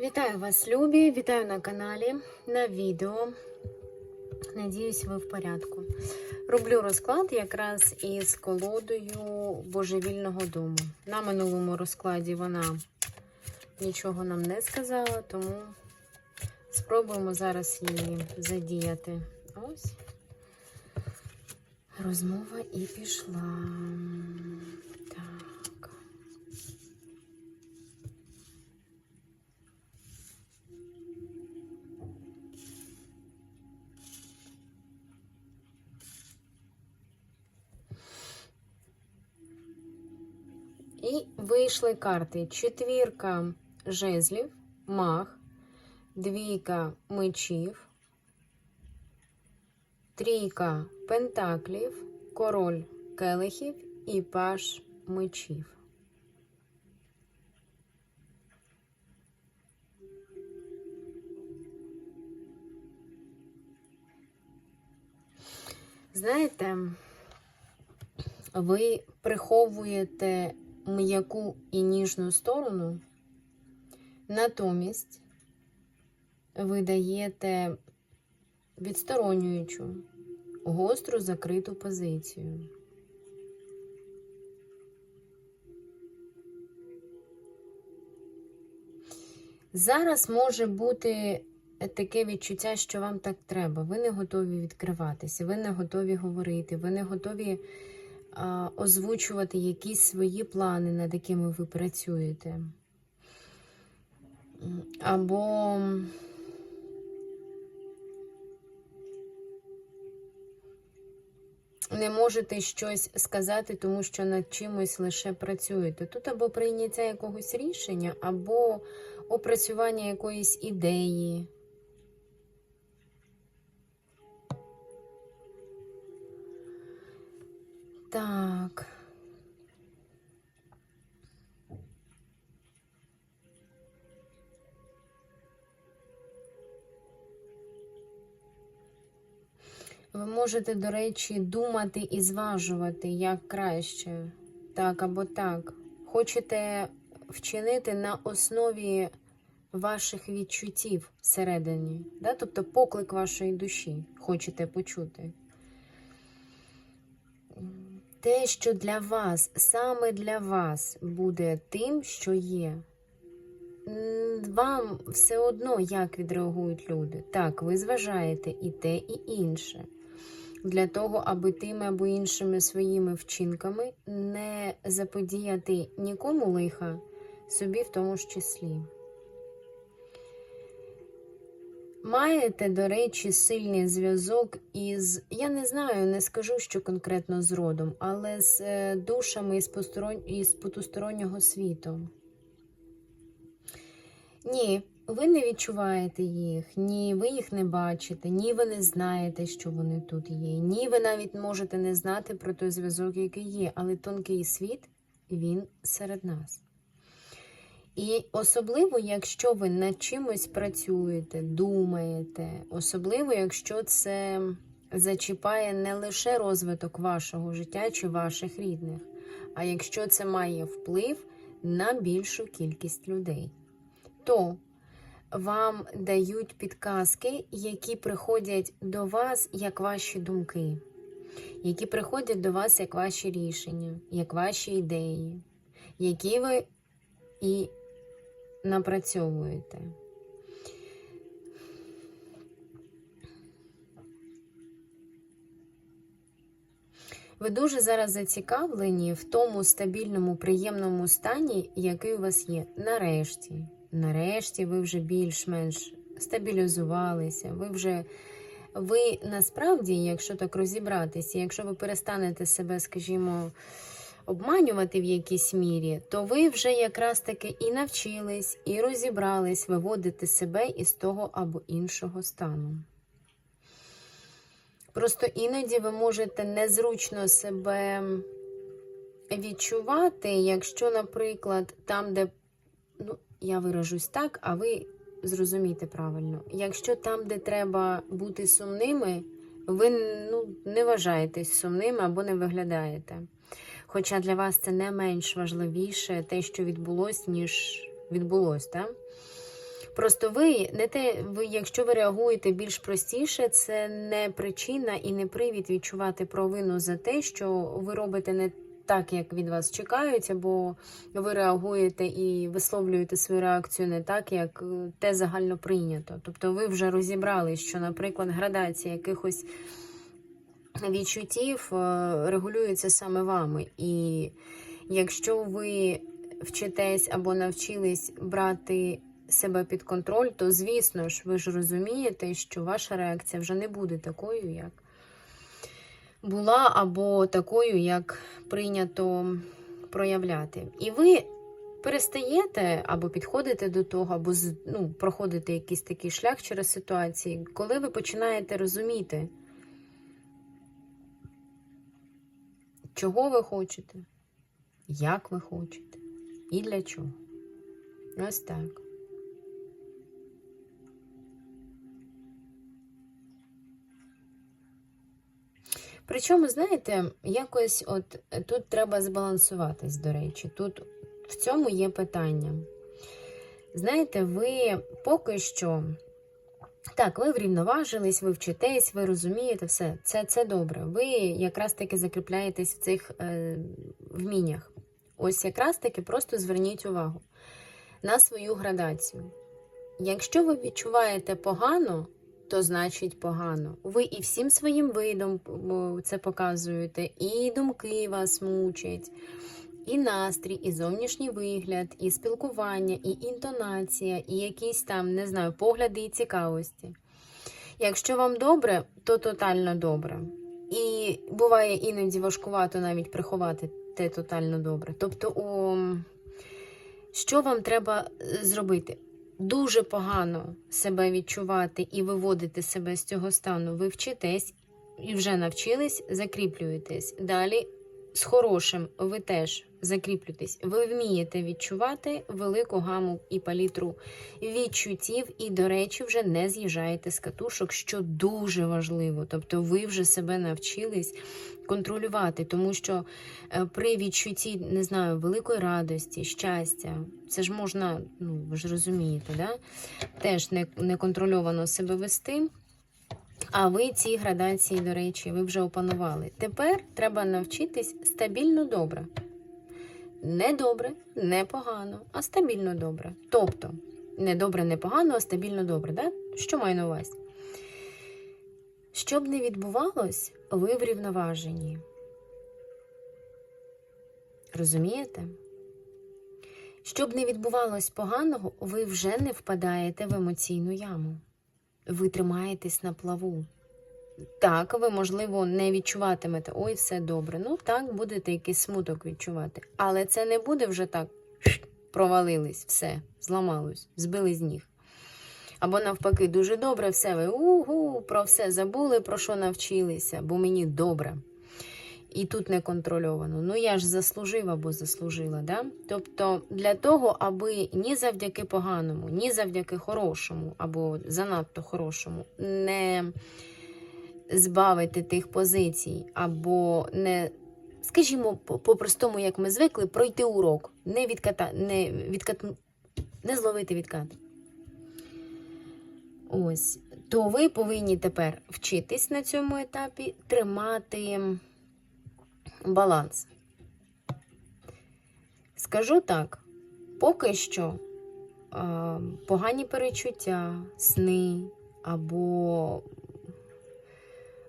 Вітаю вас, любі! Вітаю на каналі, на відео. Надіюсь, ви в порядку. Роблю розклад якраз із колодою божевільного дому. На минулому розкладі вона нічого нам не сказала, тому спробуємо зараз її задіяти. Ось. Розмова і пішла. Вийшли карти: четвірка жезлів, мах, двійка мечів, трійка пентаклів, король келихів і паш мечів. Знаєте, ви приховуєте м'яку і ніжну сторону, натомість ви даєте відсторонюючу, гостру закриту позицію. Зараз може бути таке відчуття, що вам так треба. Ви не готові відкриватися, ви не готові говорити, ви не готові озвучувати якісь свої плани, над якими ви працюєте. Або не можете щось сказати, тому що над чимось лише працюєте. Тут або прийняття якогось рішення, або опрацювання якоїсь ідеї. Так. Ви можете, до речі, думати і зважувати, як краще, так або так. Хочете вчинити на основі ваших відчуттів всередині, да? тобто поклик вашої душі хочете почути. Те, що для вас, саме для вас буде тим, що є. Вам все одно, як відреагують люди. Так, ви зважаєте і те, і інше. Для того, аби тими або іншими своїми вчинками не заподіяти нікому лиха, собі в тому ж числі. Маєте, до речі, сильний зв'язок із, я не знаю, не скажу, що конкретно з родом, але з е, душами із, посторон... із потустороннього світу. Ні, ви не відчуваєте їх, ні, ви їх не бачите, ні, ви не знаєте, що вони тут є, ні, ви навіть можете не знати про той зв'язок, який є, але тонкий світ, він серед нас. І особливо, якщо ви над чимось працюєте, думаєте, особливо, якщо це зачіпає не лише розвиток вашого життя чи ваших рідних, а якщо це має вплив на більшу кількість людей, то вам дають підказки, які приходять до вас як ваші думки, які приходять до вас як ваші рішення, як ваші ідеї, які ви і напрацьовуєте. Ви дуже зараз зацікавлені в тому стабільному, приємному стані, який у вас є. Нарешті. Нарешті ви вже більш-менш стабілізувалися. Ви вже ви насправді, якщо так розібратися, якщо ви перестанете себе, скажімо, обманювати в якійсь мірі, то ви вже якраз таки і навчились, і розібрались виводити себе із того або іншого стану. Просто іноді ви можете незручно себе відчувати, якщо, наприклад, там, де, ну, я виражусь так, а ви зрозумієте правильно, якщо там, де треба бути сумними, ви ну, не вважаєтесь сумними або не виглядаєте. Хоча для вас це не менш важливіше те, що відбулось, ніж відбулось, так? Просто ви не те, ви, якщо ви реагуєте більш простіше, це не причина і не привід відчувати провину за те, що ви робите не так, як від вас чекають, або ви реагуєте і висловлюєте свою реакцію не так, як е, те загально прийнято. Тобто ви вже розібрали, що, наприклад, градація якихось відчуттів е, регулюється саме вами. І якщо ви вчитесь або навчились брати себе під контроль, то звісно ж, ви ж розумієте, що ваша реакція вже не буде такою, як була, або такою, як прийнято проявляти. І ви перестаєте або підходите до того, або ну, проходите якийсь такий шлях через ситуації, коли ви починаєте розуміти, чого ви хочете, як ви хочете і для чого. Ось так. Причому, знаєте, якось от е, тут треба збалансуватись, до речі. Тут в цьому є питання. Знаєте, ви поки що. Так, ви врівноважились, ви вчитесь, ви розумієте все. Це, це добре. Ви якраз таки закріпляєтесь в цих е, вміннях. Ось якраз таки просто зверніть увагу на свою градацію. Якщо ви відчуваєте погано, то значить погано. Ви і всім своїм видом це показуєте, і думки вас мучать, і настрій, і зовнішній вигляд, і спілкування, і інтонація, і якісь там, не знаю, погляди і цікавості. Якщо вам добре, то тотально добре. І буває іноді важкувато навіть приховати те тотально добре. Тобто, о, що вам треба е, зробити? Дуже погано себе відчувати і виводити себе з цього стану. Ви вчитесь і вже навчились, закріплюєтесь. Далі з хорошим ви теж закріплюєтесь. Ви вмієте відчувати велику гаму і палітру відчуттів, і, до речі, вже не з'їжджаєте з катушок, що дуже важливо. Тобто, ви вже себе навчились контролювати, тому що е, при відчутті, не знаю, великої радості, щастя, це ж можна, ну ви ж розумієте, да? теж не, неконтрольовано себе вести. А ви ці градації, до речі, ви вже опанували. Тепер треба навчитись стабільно добре. Не добре, не погано, а стабільно добре. Тобто, не добре, не погано, а стабільно добре. Да? Що маю на увазі? Щоб не відбувалось, ви врівноважені. Розумієте? Щоб не відбувалось поганого, ви вже не впадаєте в емоційну яму. Ви тримаєтесь на плаву. Так, ви, можливо, не відчуватимете, ой, все добре. Ну, так, будете якийсь смуток відчувати. Але це не буде вже так провалились, все, зламалось, збили з ніг. Або навпаки, дуже добре, все ви угу, про все забули, про що навчилися, бо мені добре. І тут не контрольовано. Ну я ж заслужив або заслужила. Да? Тобто для того, аби ні завдяки поганому, ні завдяки хорошому, або занадто хорошому, не збавити тих позицій, або не, скажімо, по- по-простому, як ми звикли, пройти урок, не відката, не відкат, не зловити відкат. Ось, то ви повинні тепер вчитись на цьому етапі тримати баланс. Скажу так, поки що е, погані перечуття, сни або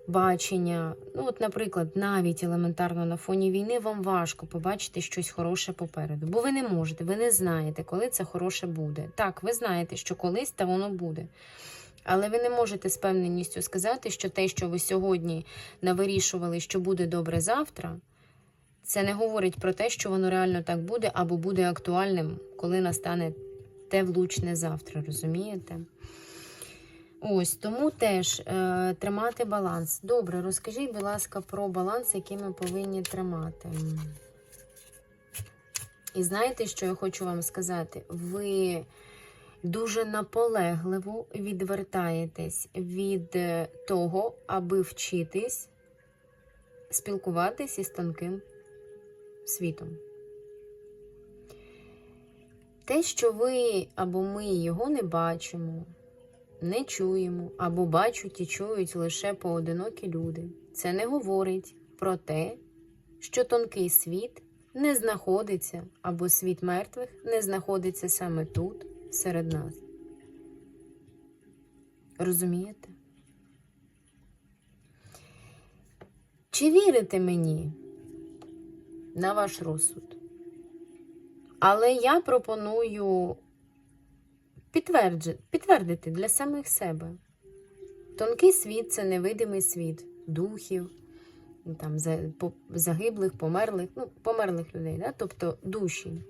бачення, ну, от, наприклад, навіть елементарно на фоні війни вам важко побачити щось хороше попереду, бо ви не можете, ви не знаєте, коли це хороше буде. Так, ви знаєте, що колись та воно буде. Але ви не можете з певненістю сказати, що те, що ви сьогодні навирішували, що буде добре завтра, це не говорить про те, що воно реально так буде або буде актуальним, коли настане те влучне завтра, розумієте? Ось тому теж е, тримати баланс. Добре, розкажіть, будь ласка, про баланс, який ми повинні тримати. І знаєте, що я хочу вам сказати? Ви дуже наполегливо відвертаєтесь від е, того, аби вчитись спілкуватись із тонким світом. те, що ви або ми його не бачимо, не чуємо, або бачать і чують лише поодинокі люди, це не говорить про те, що тонкий світ не знаходиться, або світ мертвих не знаходиться саме тут, серед нас. Розумієте? Чи вірите мені на ваш розсуд? Але я пропоную підтвердити для самих себе. Тонкий світ це невидимий світ духів, там, загиблих, померлих, ну, померлих людей, да? тобто душі.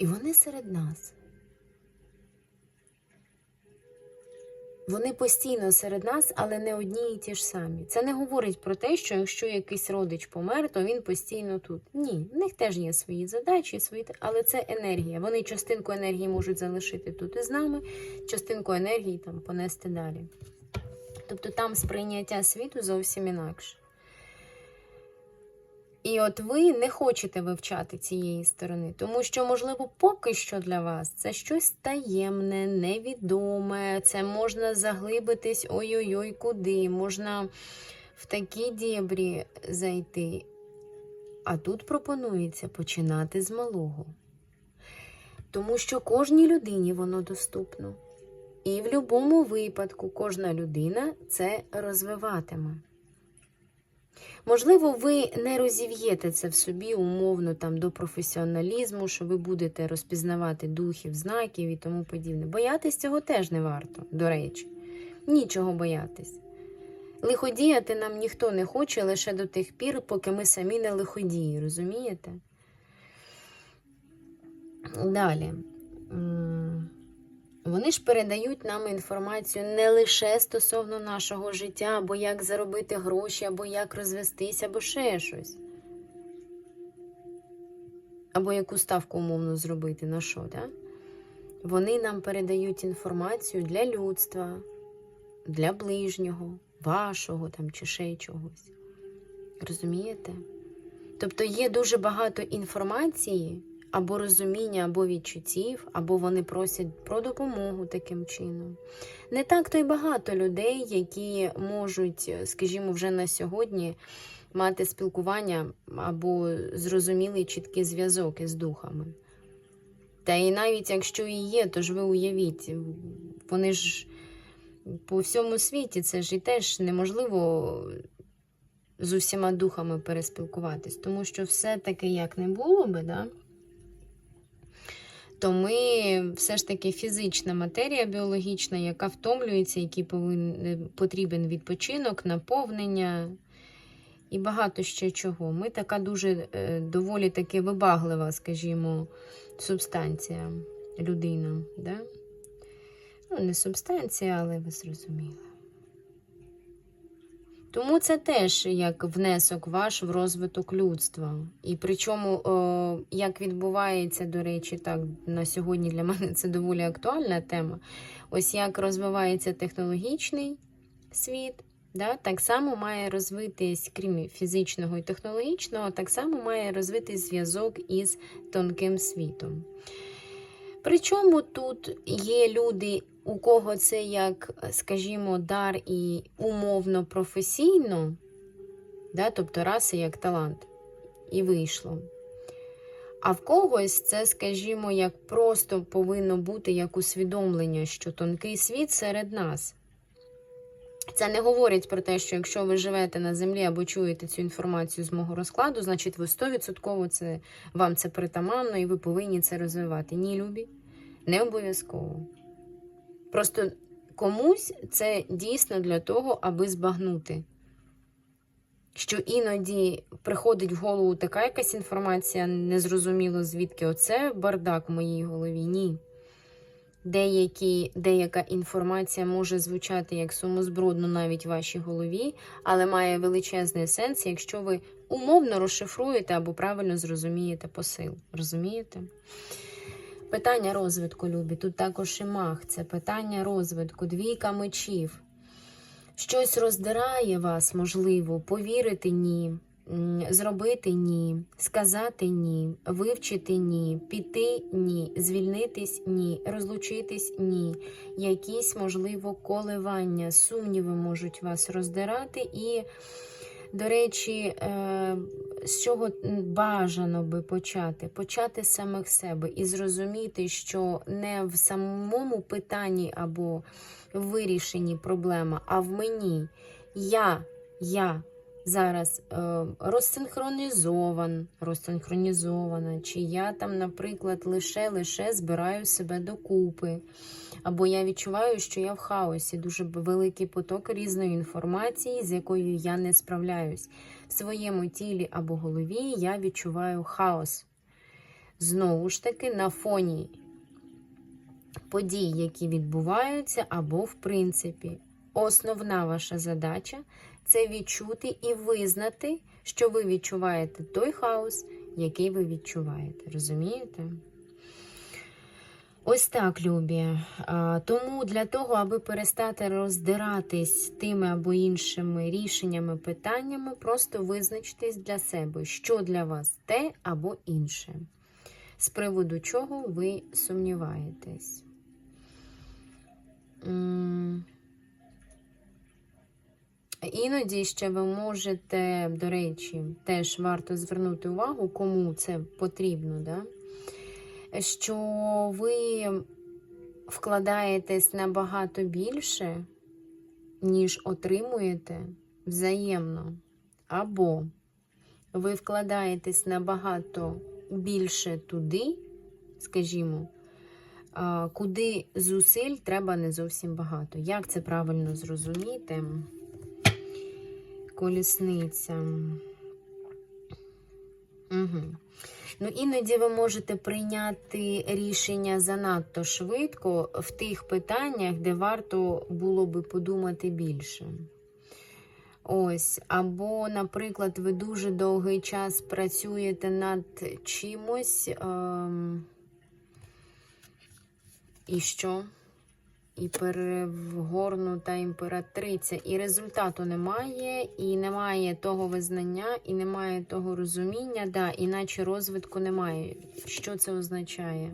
І вони серед нас. Вони постійно серед нас, але не одні і ті ж самі. Це не говорить про те, що якщо якийсь родич помер, то він постійно тут. Ні, в них теж є свої задачі, свої, але це енергія. Вони частинку енергії можуть залишити тут із нами, частинку енергії там понести далі. Тобто там сприйняття світу зовсім інакше. І от ви не хочете вивчати цієї сторони, тому що, можливо, поки що для вас це щось таємне, невідоме, це можна заглибитись ой-ой-ой, куди, можна в такі дєбрі зайти. А тут пропонується починати з малого. Тому що кожній людині воно доступно. І в будь-якому випадку кожна людина це розвиватиме. Можливо, ви не розів'єте це в собі умовно там до професіоналізму, що ви будете розпізнавати духів, знаків і тому подібне. Боятись цього теж не варто, до речі. Нічого боятись. Лиходіяти нам ніхто не хоче лише до тих пір, поки ми самі не лиходії, розумієте? Далі. Вони ж передають нам інформацію не лише стосовно нашого життя, або як заробити гроші, або як розвестись, або ще щось. Або яку ставку умовно зробити, на що, да? Вони нам передають інформацію для людства, для ближнього, вашого там чи ще чогось. Розумієте? Тобто є дуже багато інформації, або розуміння, або відчуттів, або вони просять про допомогу таким чином. Не так то й багато людей, які можуть, скажімо, вже на сьогодні мати спілкування або зрозумілий чіткий зв'язок із духами. Та і навіть якщо і є, то ж ви уявіть, вони ж по всьому світі це ж і теж неможливо з усіма духами переспілкуватись, тому що все-таки як не було би, да? То ми все ж таки фізична матерія біологічна, яка втомлюється, який повинен, потрібен відпочинок, наповнення і багато ще чого. Ми така дуже е, доволі таки вибаглива, скажімо, субстанція, людина. Да? Ну, не субстанція, але ви зрозуміли. Тому це теж як внесок ваш в розвиток людства. І причому, о, як відбувається, до речі, так на сьогодні для мене це доволі актуальна тема. Ось як розвивається технологічний світ, да, так само має розвитись, крім фізичного і технологічного, так само має розвитись зв'язок із тонким світом. Причому тут є люди, у кого це як, скажімо, дар і умовно професійно, да, тобто раси як талант, і вийшло. А в когось це, скажімо, як просто повинно бути як усвідомлення, що тонкий світ серед нас. Це не говорить про те, що якщо ви живете на землі або чуєте цю інформацію з мого розкладу, значить ви 100% це, вам це притаманно і ви повинні це розвивати. Ні, любі, не обов'язково. Просто комусь це дійсно для того, аби збагнути. Що іноді приходить в голову така якась інформація, незрозуміло звідки оце бардак в моїй голові. Ні. Деякі, деяка інформація може звучати як сумозбродно навіть в вашій голові, але має величезний сенс, якщо ви умовно розшифруєте або правильно зрозумієте посил. Розумієте? Питання розвитку, любі. Тут також і мах. Це питання розвитку, двійка мечів. Щось роздирає вас, можливо, повірити ні. Зробити ні, сказати ні, вивчити ні, піти ні, звільнитись ні, розлучитись ні. Якісь, можливо, коливання, сумніви можуть вас роздирати. І, до речі, е, з чого бажано би почати? Почати з самих себе і зрозуміти, що не в самому питанні або вирішенні проблема, а в мені. Я, я зараз е, розсинхронізован, розсинхронізована, чи я там, наприклад, лише-лише збираю себе докупи, або я відчуваю, що я в хаосі, дуже великий поток різної інформації, з якою я не справляюсь. В своєму тілі або голові я відчуваю хаос. Знову ж таки, на фоні подій, які відбуваються, або, в принципі, основна ваша задача це відчути і визнати, що ви відчуваєте той хаос, який ви відчуваєте. Розумієте? Ось так, любі. Тому для того, аби перестати роздиратись тими або іншими рішеннями, питаннями, просто визначтесь для себе, що для вас те або інше, з приводу чого ви сумніваєтесь. Іноді ще ви можете, до речі, теж варто звернути увагу, кому це потрібно, да? що ви вкладаєтесь набагато більше, ніж отримуєте взаємно. Або ви вкладаєтесь набагато більше туди, скажімо, куди зусиль треба не зовсім багато. Як це правильно зрозуміти? Колісниця. Угу. Ну, іноді ви можете прийняти рішення занадто швидко в тих питаннях, де варто було би подумати більше. Ось, або, наприклад, ви дуже довгий час працюєте над чимось. Ем... І що? І перевгорнута імператриця. І результату немає, і немає того визнання, і немає того розуміння, да, іначе розвитку немає. Що це означає?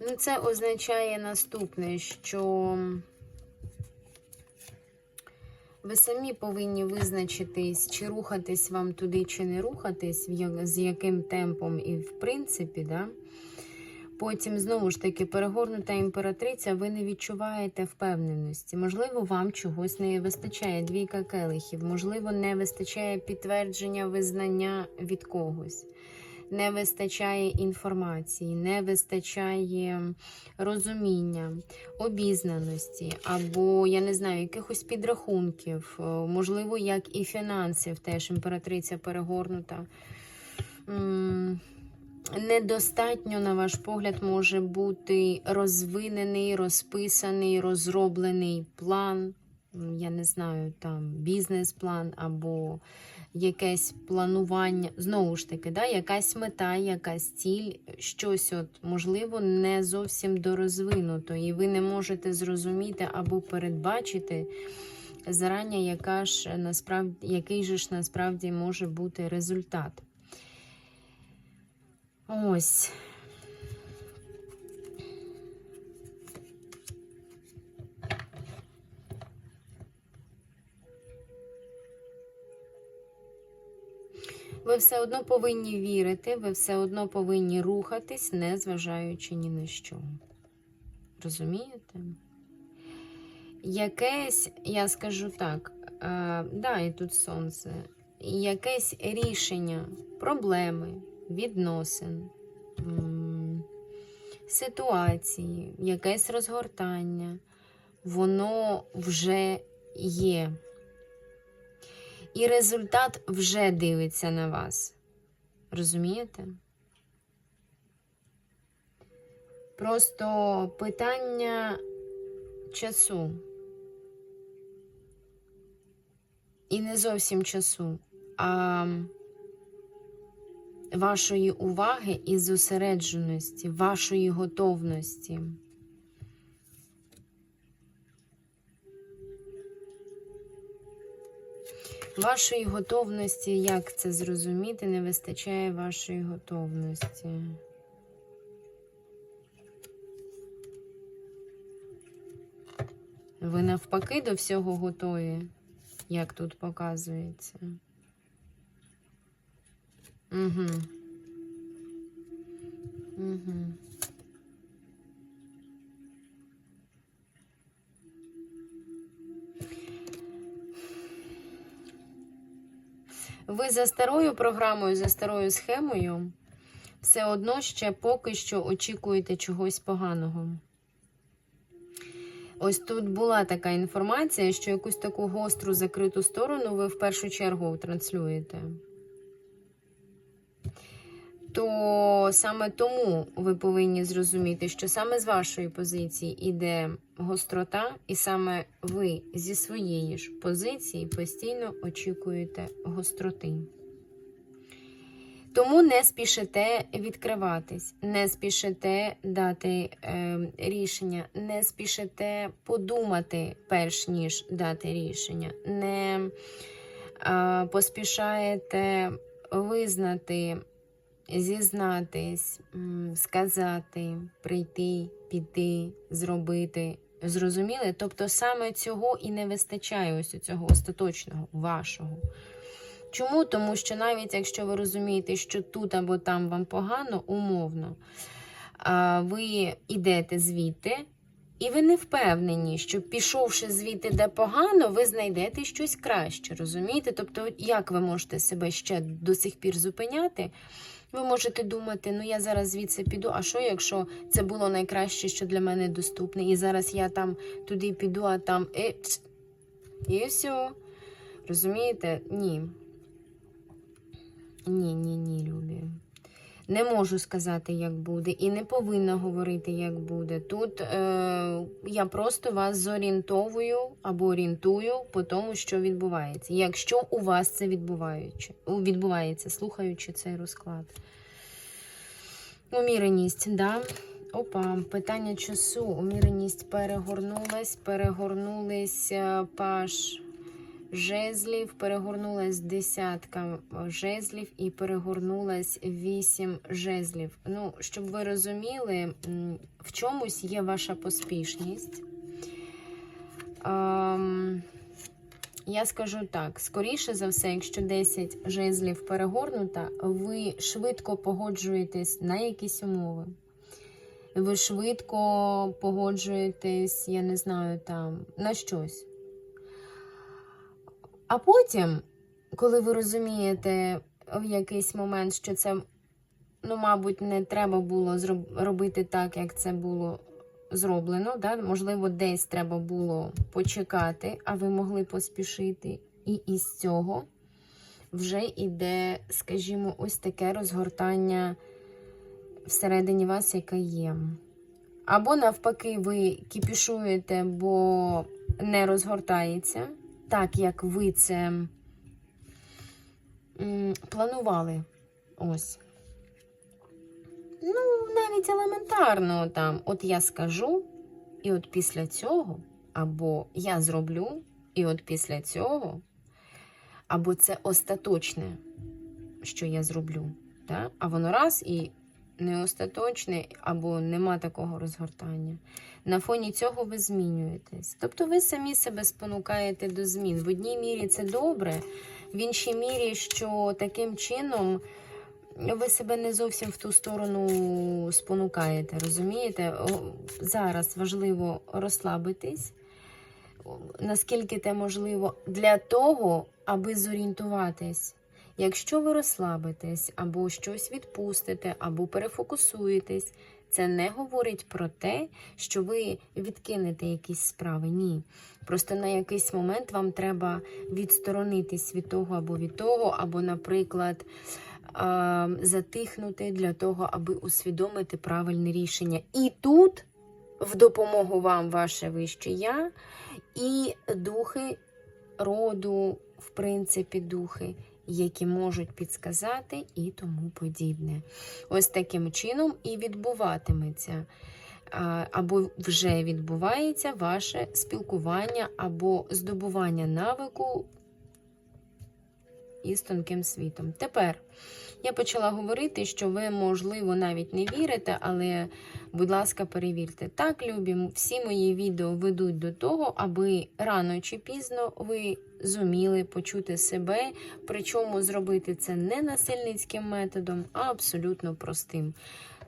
Ну, це означає наступне, що. Ви самі повинні визначитись, чи рухатись вам туди, чи не рухатись, з яким темпом і в принципі, да? Потім, знову ж таки, перегорнута імператриця, ви не відчуваєте впевненості. Можливо, вам чогось не вистачає, двійка келихів, можливо, не вистачає підтвердження визнання від когось. Не вистачає інформації, не вистачає розуміння, обізнаності, або, я не знаю, якихось підрахунків, е, можливо, як і фінансів, теж імператриця перегорнута. Недостатньо, на ваш погляд, може бути розвинений, розписаний, розроблений план, я не знаю, там бізнес-план або якесь планування. Знову ж таки, да, якась мета, якась ціль, щось, от, можливо, не зовсім дорозвинуто, і ви не можете зрозуміти або передбачити зарані, яка ж насправді, який же ж насправді може бути результат. Ось. Ви все одно повинні вірити, ви все одно повинні рухатись, не зважаючи ні на що. Розумієте? Якесь, я скажу так, е, да, і тут сонце, якесь рішення проблеми, відносин, ситуації, якесь розгортання, воно вже є. І результат вже дивиться на вас. Розумієте? Просто питання часу. І не зовсім часу, а вашої уваги і зосередженості, вашої готовності. Вашої готовності, як це зрозуміти, не вистачає вашої готовності. Ви навпаки до всього готові, як тут показується. Угу. Угу. Ви за старою програмою, за старою схемою все одно ще поки що очікуєте чогось поганого. Ось тут була така інформація, що якусь таку гостру закриту сторону ви в першу чергу транслюєте. То саме тому ви повинні зрозуміти, що саме з вашої позиції йде гострота, і саме ви зі своєї ж позиції постійно очікуєте гостроти. Тому не спішите відкриватись, не спішите дати е, рішення, не спішите подумати, перш ніж дати рішення, не е, поспішаєте визнати, зізнатись, сказати, прийти, піти, зробити. Зрозуміли? Тобто саме цього і не вистачає ось цього остаточного, вашого. Чому? Тому що навіть якщо ви розумієте, що тут або там вам погано, умовно, ви йдете звідти, і ви не впевнені, що пішовши звідти, де погано, ви знайдете щось краще. Розумієте? Тобто, як ви можете себе ще до сих пір зупиняти? Ви можете думати, ну я зараз звідси піду, а що, якщо це було найкраще, що для мене доступне, і зараз я там туди піду, а там і, і все. Розумієте? Ні. Ні, ні, ні, любі. Не можу сказати, як буде, і не повинна говорити, як буде. Тут е, я просто вас зорієнтовую або орієнтую по тому, що відбувається. Якщо у вас це відбуваючи, відбувається, слухаючи цей розклад. Уміреність, да? Опа, питання часу. Уміреність перегорнулась, перегорнулись е, паш жезлів, перегорнулась десятка жезлів і перегорнулась вісім жезлів. Ну, щоб ви розуміли, в чомусь є ваша поспішність. Ем, я скажу так: скоріше за все, якщо 10 жезлів перегорнута, ви швидко погоджуєтесь на якісь умови. Ви швидко погоджуєтесь, я не знаю, там на щось. А потім, коли ви розумієте в якийсь момент, що це, ну, мабуть, не треба було робити так, як це було зроблено, да? можливо, десь треба було почекати, а ви могли поспішити. І із цього вже йде, скажімо, ось таке розгортання всередині вас, яке є. Або навпаки, ви кіпішуєте, бо не розгортається так, як ви це планували. Ось. Ну, навіть елементарно там, от я скажу, і от після цього, або я зроблю, і от після цього, або це остаточне, що я зроблю. Да? А воно раз і не остаточне, або нема такого розгортання. На фоні цього ви змінюєтесь. Тобто ви самі себе спонукаєте до змін. В одній мірі це добре, в іншій мірі, що таким чином ви себе не зовсім в ту сторону спонукаєте. Розумієте? Зараз важливо розслабитись, наскільки це можливо, для того, аби зорієнтуватись. Якщо ви розслабитесь, або щось відпустите, або перефокусуєтесь, це не говорить про те, що ви відкинете якісь справи. Ні. Просто на якийсь момент вам треба відсторонитись від того або від того, або, наприклад, затихнути для того, аби усвідомити правильне рішення. І тут в допомогу вам ваше вище я і духи роду, в принципі, духи які можуть підсказати і тому подібне. Ось таким чином і відбуватиметься. Або вже відбувається ваше спілкування або здобування навику із тонким світом. Тепер я почала говорити, що ви, можливо, навіть не вірите, але, будь ласка, перевірте. Так, любі, всі мої відео ведуть до того, аби рано чи пізно ви зуміли почути себе, причому зробити це не насильницьким методом, а абсолютно простим.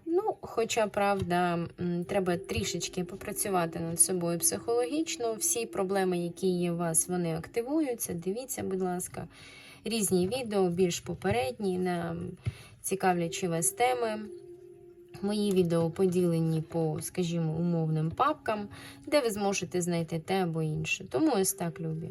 Ну, хоча, правда, треба трішечки попрацювати над собою психологічно. Всі проблеми, які є у вас, вони активуються. Дивіться, будь ласка, різні відео, більш попередні, на цікавлячі вас теми. Мої відео поділені по, скажімо, умовним папкам, де ви зможете знайти те або інше. Тому ось так любі.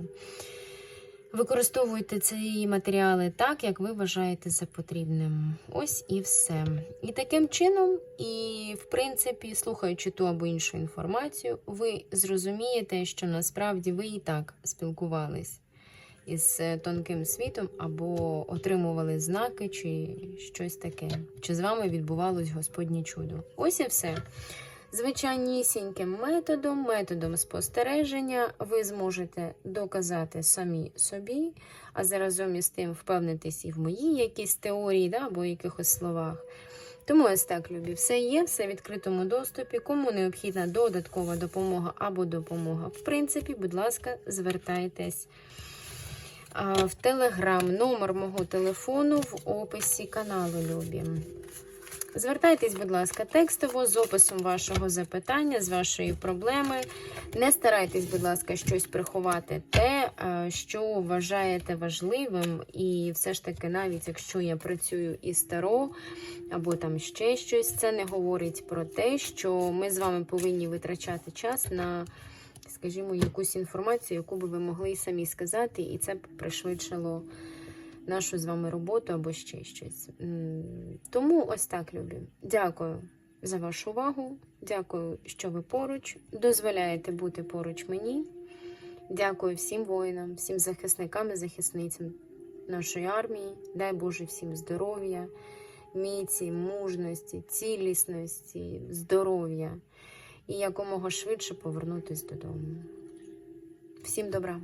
Використовуйте ці матеріали так, як ви вважаєте за потрібним. Ось і все. І таким чином, і в принципі, слухаючи ту або іншу інформацію, ви зрозумієте, що насправді ви і так спілкувались із е, тонким світом, або отримували знаки, чи щось таке, чи з вами відбувалось Господнє чудо. Ось і все. Звичайнісіньким методом, методом спостереження, ви зможете доказати самі собі, а заразом із тим впевнитись і в моїй якійсь теорії да, або якихось словах. Тому ось так, любі, все є, все в відкритому доступі. Кому необхідна додаткова допомога або допомога, в принципі, будь ласка, звертайтесь в Телеграм. Номер мого телефону в описі каналу, любі. Звертайтесь, будь ласка, текстово з описом вашого запитання, з вашої проблеми. Не старайтесь, будь ласка, щось приховати те, що вважаєте важливим. І все ж таки, навіть якщо я працюю із таро, або там ще щось, це не говорить про те, що ми з вами повинні витрачати час на, скажімо, якусь інформацію, яку би ви могли самі сказати, і це б пришвидшило нашу з вами роботу або ще щось. Тому ось так, любі. Дякую за вашу увагу. Дякую, що ви поруч. Дозволяєте бути поруч мені. Дякую всім воїнам, всім захисникам і захисницям нашої армії. Дай Боже всім здоров'я, міці, мужності, цілісності, здоров'я і якомога швидше повернутися додому. Всім добра!